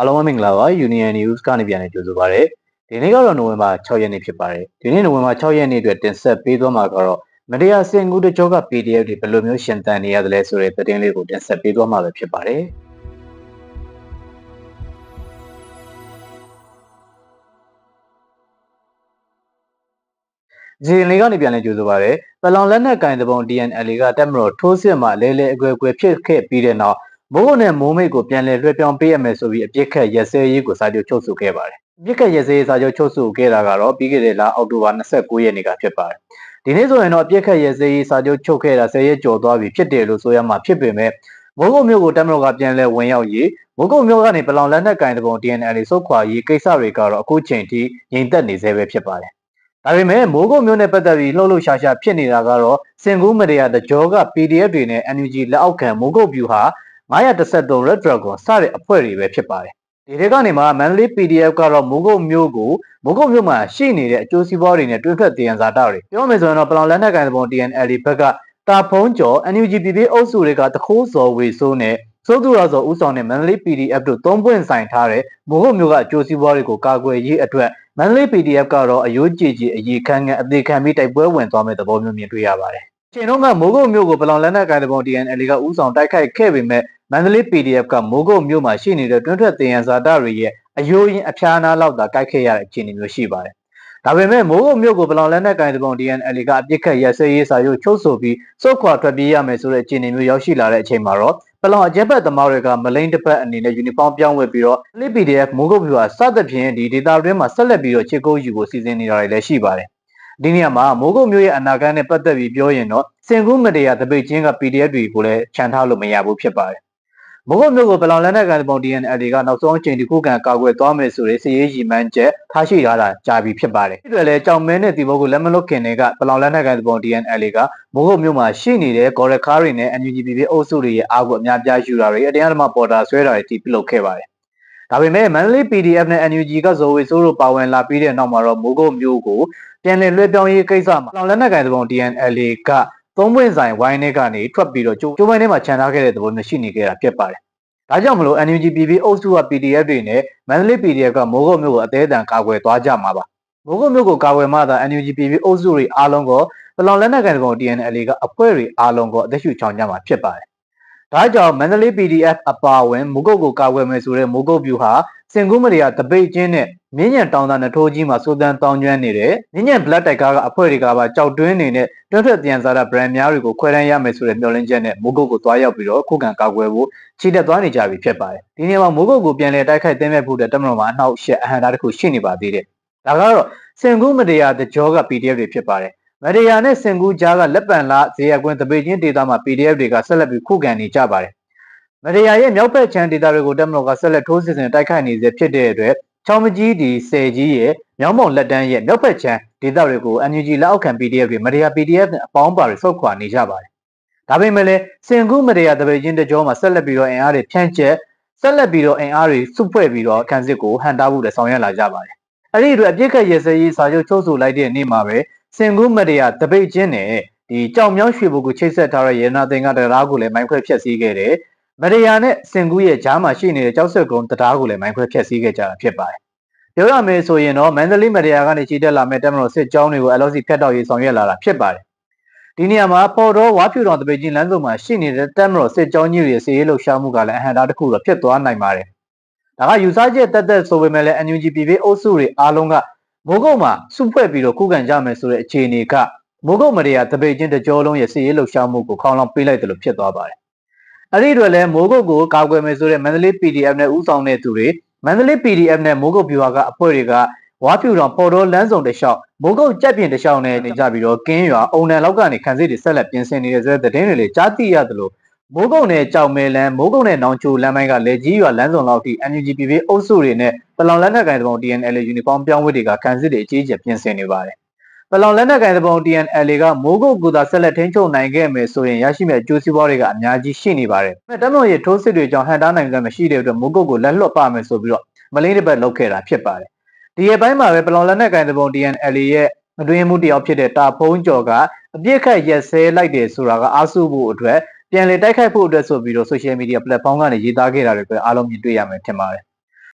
အားလုံးပဲမင်္ဂလာပါ Union News ကနေပြန်လည်ကြိုဆိုပါရစေဒီနေ့ကတော့နိုဝင်ဘာ6ရက်နေ့ဖြစ်ပါတယ်ဒီနေ့နိုဝင်ဘာ6ရက်နေ့အတွက်တင်ဆက်ပေးသွားမှာကတော့မတရားစင်ကူတကြောက PDF တွေဘယ်လိုမျိုးရှင်သန်နေရသလဲဆိုတဲ့သတင်းလေးကိုတင်ဆက်ပေးသွားမှာပဲဖြစ်ပါတယ်ဂျင်းလေးကနေပြန်လဲကြိုဆိုပါရစေပလောင်လက်နက်ကင်တပုံ DNL ကတက်မတော်ထိုးစစ်မှလဲလဲအကွယ်ကွယ်ဖြစ်ခဲ့ပြီးတဲ့နောက် မိုးနဲ့မိုးမိတ်ကိုပြန်လည်လွှဲပြောင်းပေးရမယ်ဆိုပြီးအပြစ်ခတ်ရက်စဲရေးကိုစာချုပ်ချုပ်ဆိုခဲ့ပါတယ်။အပြစ်ခတ်ရက်စဲရေးစာချုပ်ချုပ်ဆိုခဲ့တာကတော့ပြီးခဲ့တဲ့လအောက်တိုဘာ29ရက်နေ့ကဖြစ်ပါတယ်။ဒီနေ့ဆိုရင်တော့အပြစ်ခတ်ရက်စဲရေးစာချုပ်ချုပ်ခဲ့တာ10ရက်ကျော်သွားပြီဖြစ်တယ်လို့ဆိုရမှာဖြစ်ပေမဲ့မိုးကုတ်မြို့ကိုတမတော်ကပြန်လည်ဝင်ရောက်ရေးမိုးကုတ်မြို့ကနေပလောင်လက်နက်ကင်တပုံ DNL စုတ်ခွာရေးကိစ္စတွေကတော့အခုချိန်ထိငြိမ်သက်နေသေးပဲဖြစ်ပါတယ်။ဒါပေမဲ့မိုးကုတ်မြို့နဲ့ပတ်သက်ပြီးလှုပ်လှုပ်ရှားရှားဖြစ်နေတာကတော့စင်ကူးမရရတကြောက PDF တွေနဲ့ NUG လက်အောက်ခံမိုးကုတ်ဗျူဟာ 933 Red Dragon စတဲ့အဖွဲ့တွေပဲဖြစ်ပါတယ်ဒီတွေကနေမှ Manly PDF ကတော့မိုးကုတ်မျိုးကိုမိုးကုတ်မျိုးမှာရှိနေတဲ့အကျိုးစီးပွားတွေနဲ့တွင်းထွက်တည်ရန်စာတာတွေပြောမယ်ဆိုရင်တော့ပလောင်လက်နက်ကိုင်ပုံ TNL ဘက်ကတာဖုံးကျော် NUGPP အုပ်စုတွေကတခိုးစော်ဝေဆိုးနဲ့စိုးသူရစော်ဦးဆောင်တဲ့ Manly PDF တို့သုံးပွင့်ဆိုင်ထားတဲ့မိုးကုတ်မျိုးကအကျိုးစီးပွားတွေကိုကာကွယ်ရေးအတွက် Manly PDF ကတော့အယိုးကြည်ကြည်အရေးခန့်ခန့်အသေးခံပြီးတိုက်ပွဲဝင်သွားမဲ့သဘောမျိုးမြင်တွေ့ရပါတယ်ချိန်တော့ကမိုးကုတ်မျိုးကိုပလောင်လက်နက်ကိုင်ပုံ TNL ကဦးဆောင်တိုက်ခိုက်ခဲ့ပေမဲ့ မန္တလေး PDF ကမိုးကုတ်မြို့မှာရှိနေတဲ့တွန်းထွက်တင်ရန်ဇာတာတွေရဲ့အယိုးရင်အဖျားနာလောက်သာကိုက်ခဲ့ရတဲ့အခြေအနေမျိုးရှိပါတယ်။ဒါပေမဲ့မိုးကုတ်မြို့ကိုပလောင်လက်နက်ကင်တပုံ DNL ကအပြစ်ခတ်ရစဲရေးစာချုပ်ချုပ်ဆိုပြီးစုခွာထွက်ပြေးရမယ်ဆိုတဲ့အခြေအနေမျိုးရောက်ရှိလာတဲ့အချိန်မှာတော့ပလောင်အကြက်ဘက်သမားတွေကမလိန်တစ်ပတ်အနေနဲ့ယူနီဖောင်းပြောင်းဝတ်ပြီးတော့ PDF မိုးကုတ်မြို့ဟာစသဖြင့်ဒီဒေတာတွင်းမှာဆက်လက်ပြီးတော့ချစ်ကုန်းယူဖို့စီစဉ်နေတာတွေလည်းရှိပါတယ်။ဒီနေရာမှာမိုးကုတ်မျိုးရဲ့အနာဂတ်နဲ့ပတ်သက်ပြီးပြောရင်တော့စင်ကူးမတရားတပိတ်ချင်းက PDF တွေကိုလည်းခြံထားလို့မရဘူးဖြစ်ပါတယ် မုတ်မြို့ကိုပလောင်လက်နက်ကန်ပုံ DNL ကနောက်ဆုံးအချိန်ဒီခုခံကာကွယ်သွားမယ်ဆိုတဲ့စီရေးရီမန်းချက်ထားရှိထားတာကြာပြီဖြစ်ပါတယ်။ဒီတွေလည်းကြောင်မဲနဲ့ဒီဘုတ်ကိုလက်မလွတ်ခင်တွေကပလောင်လက်နက်ကန်ပုံ DNL ကမုတ်မြို့မှာရှိနေတဲ့ကော်ရခါးတွေနဲ့ NUGPP အုပ်စုတွေရဲ့အားကိုအများပြားယူတာတွေအတရားဓမ္မပေါ်တာဆွဲတာတွေတိပြုလုပ်ခဲ့ပါတယ်။ဒါပေမဲ့မန္တလေး PDF နဲ့ NUG ကဇော်ဝေဆိုးတို့ပါဝင်လာပြီးတဲ့နောက်မှာတော့မိုးကုတ်မျိုးကိုပြန်လည်လွှဲပြောင်းရေးကိစ္စမှာပလောင်လက်နက်ကန်ပုံ DNL က သုံးပွင့်ဆိုင်ဝိုင်းထဲကနေထွက်ပြီးတော့ကျိုးပိုင်းထဲမှာခြံထားခဲ့တဲ့သဘောမျိုးရှိနေခဲ့တာဖြစ်ပါတယ်။ဒါကြောင့်မလို့ NUG PP အုပ်စုက PDF တွေနဲ့မန္တလေး PDF ကမိုးကုတ်မြို့ကိုအသေးအတန်ကာကွယ်သွားကြမှာပါ။မိုးကုတ်မြို့ကိုကာကွယ်မှသာ NUG PP အုပ်စုတွေအားလုံးကိုပလောင်လက်နက်ကန်ကောင် TNL ကအဖွဲ့တွေအားလုံးကိုအသက်ရှူချောင်ကြမှာဖြစ်ပါတယ်။ ဒါကြောင့်မန္တလေး PDF အပါအဝင်မိုးကုတ်ကိုကာကွယ်မယ်ဆိုတဲ့မိုးကုတ်ဗျူဟာစင်ကူးမရီယာတပိတ်ချင်းနဲ့မြင်းညံတောင်သာနထိုးကြီးမှာစိုးတန်းတောင်းကျွမ်းနေတဲ့မြင်းညံ Black Tiger ကအဖွဲ့တွေကပါကြောက်တွင်းနေနဲ့တွန်းထွက်ပြန်စားတာ brand များတွေကိုခွဲတန်းရမယ်ဆိုတဲ့မျှော်လင့်ချက်နဲ့မိုးကုတ်ကိုသွားရောက်ပြီးတော့ခုခံကာကွယ်ဖို့ခြေတက်သွားနေကြပြီဖြစ်ပါတယ်ဒီနေ့မှာမိုးကုတ်ကိုပြန်လည်တိုက်ခိုက်သိမ်းမဲ့ဖို့တဲ့တမန်တော်မှာအနှောက်အယှက်အဟန့်တားတစ်ခုရှိနေပါသေးတယ်ဒါကတော့စင်ကူးမတရားတကြောက PDF တွေဖြစ်ပါတယ် မရယာနဲ့စင်ကူးကြားကလက်ပံလာဇေယျကွင်းတပိတ်ချင်းဒေတာမှာ PDF တွေကဆက်လက်ပြီးခုခံနေကြပါတယ်မရယာရဲ့မြောက်ဘက်ချမ်းဒေတာတွေကိုတက်မတော်ကဆက်လက်ထိုးစစ်ဆင်တိုက်ခိုက်နေစေဖြစ်တဲ့အတွက်ချောင်းမကြီးဒီဆယ်ကြီးရဲ့မြောင်းမောင်လက်တန်းရဲ့မြောက်ဘက်ချမ်းဒေတာတွေကို NUG လက်အောက်ခံ PDF တွေမရယာ PDF နဲ့အပေါင်းပါတွေဆုတ်ခွာနေကြပါတယ်ဒါပေမဲ့လည်းစင်ကူးမရယာတပိတ်ချင်းတကြောမှာဆက်လက်ပြီးတော့အင်အားတွေဖြန့်ကျက်ဆက်လက်ပြီးတော့အင်အားတွေစုဖွဲ့ပြီးတော့ခံစစ်ကိုဟန်တာဖို့လည်းဆောင်ရွက်လာကြပါတယ်အဲ့ဒီအတွက်အပြစ်ခတ်ရစရေးစာချုပ်ချုပ်ဆိုလိုက်တဲ့နေ့မှာပဲ စင်ကူးမရယာတပိတ်ချင်းနဲ့ဒီကြောင်မြောင်းရွှေဘုတ်ကိုချိတ်ဆက်ထားတဲ့ရေနာသင်္ကတရားကိုလည်းမိုင်းခွဲဖျက်ဆီးခဲ့တယ်မရယာနဲ့စင်ကူးရဲ့ဂျားမှာရှိနေတဲ့ကြောက်ဆက်ကုန်းတရားကိုလည်းမိုင်းခွဲဖျက်ဆီးခဲ့ကြတာဖြစ်ပါတယ်ပြောရမယ်ဆိုရင်တော့မန္တလေးမရယာကနေခြေတက်လာမဲ့တက်မတော်စစ်ကြောင်းတွေကို LOC ဖျက်တောက်ရေးဆောင်ရွက်လာတာဖြစ်ပါတယ်ဒီနေရာမှာပေါ်တော်ဝါဖြူတော်တပိတ်ချင်းလမ်းစုံမှာရှိနေတဲ့တက်မတော်စစ်ကြောင်းကြီးတွေစီရေးလှုပ်ရှားမှုကလည်းအဟံတားတစ်ခုတော့ဖြစ်သွားနိုင်ပါတယ်ဒါကယူဆချက်တက်တက်ဆိုပေမဲ့လည်း NUGPP အုပ်စုတွေအားလုံးက မိုးကုတ်မှာစုဖွဲ့ပြီးတော့ခုခံကြမယ်ဆိုတဲ့အခြေအနေကမိုးကုတ်မရယာတပိတ်ချင်းတကြောလုံးရဲ့စီရေးလှုပ်ရှားမှုကိုခေါင်းလောင်းပေးလိုက်တယ်လို့ဖြစ်သွားပါတယ်အဲ့ဒီအတွက်လည်းမိုးကုတ်ကိုကာကွယ်မယ်ဆိုတဲ့မန္တလေး PDF နဲ့ဦးဆောင်တဲ့သူတွေမန္တလေး PDF နဲ့မိုးကုတ်ဗျူဟာကအဖွဲ့တွေကဝါဖြူတော်ပေါ်တော်လမ်းစုံတလျှောက်မိုးကုတ်ကြက်ပြင်တလျှောက်နဲ့နေကြပြီးတော့ကင်းရွာအုံနံလောက်ကနေခံစစ်တွေဆက်လက်ပြင်ဆင်နေတဲ့ဆိုတဲ့သတင်းတွေလည်းကြားသိရတယ်လို့ မိုးကုတ်နဲ့ကြောင်မဲလန်းမိုးကုတ်နဲ့နောင်ချိုလမ်းပိုင်းကလေကြီးရွာလမ်းစုံလောက်ထိ NUGPP အုပ်စုတွေနဲ့ပလောင်လက်နက်ကိုင်တုံ TNL ယူနီဖောင်းပြောင်းဝတ်တွေကခံစစ်တွေအကြီးအကျယ်ပြင်ဆင်နေပါတယ်ပလောင်လက်နက်ကိုင်တုံ TNL ကမိုးကုတ်ကူသာဆက်လက်ထိန်းချုပ်နိုင်ခဲ့မယ်ဆိုရင်ရရှိမဲ့အကျိုးစီးပွားတွေကအများကြီးရှိနေပါတယ်။တမန်ရဲ့ထိုးစစ်တွေကြောင့်ဟန်တားနိုင်ကြမရှိတဲ့အတွက်မိုးကုတ်ကိုလက်လွတ်ပါမယ်ဆိုပြီးတော့မလိမ့်တစ်ပတ်လုပ်ခဲ့တာဖြစ်ပါတယ်။ဒီရဲ့ပိုင်းမှာပဲပလောင်လက်နက်ကိုင်တုံ TNL ရဲ့အတွင်းမှုတယောက်ဖြစ်တဲ့တာဖုံးကျော်ကအပြစ်ခတ်ရက်စဲလိုက်တယ်ဆိုတာကအားစုဖို့အတွက် ပြန်လည်တိုက်ခိုက်ဖို့အတွက်ဆိုပြီးတော့ social media platform ကနေရေးသားခဲ့တာတွေပဲအားလုံးမြင်တွေ့ရမယ်ထင်ပါတယ်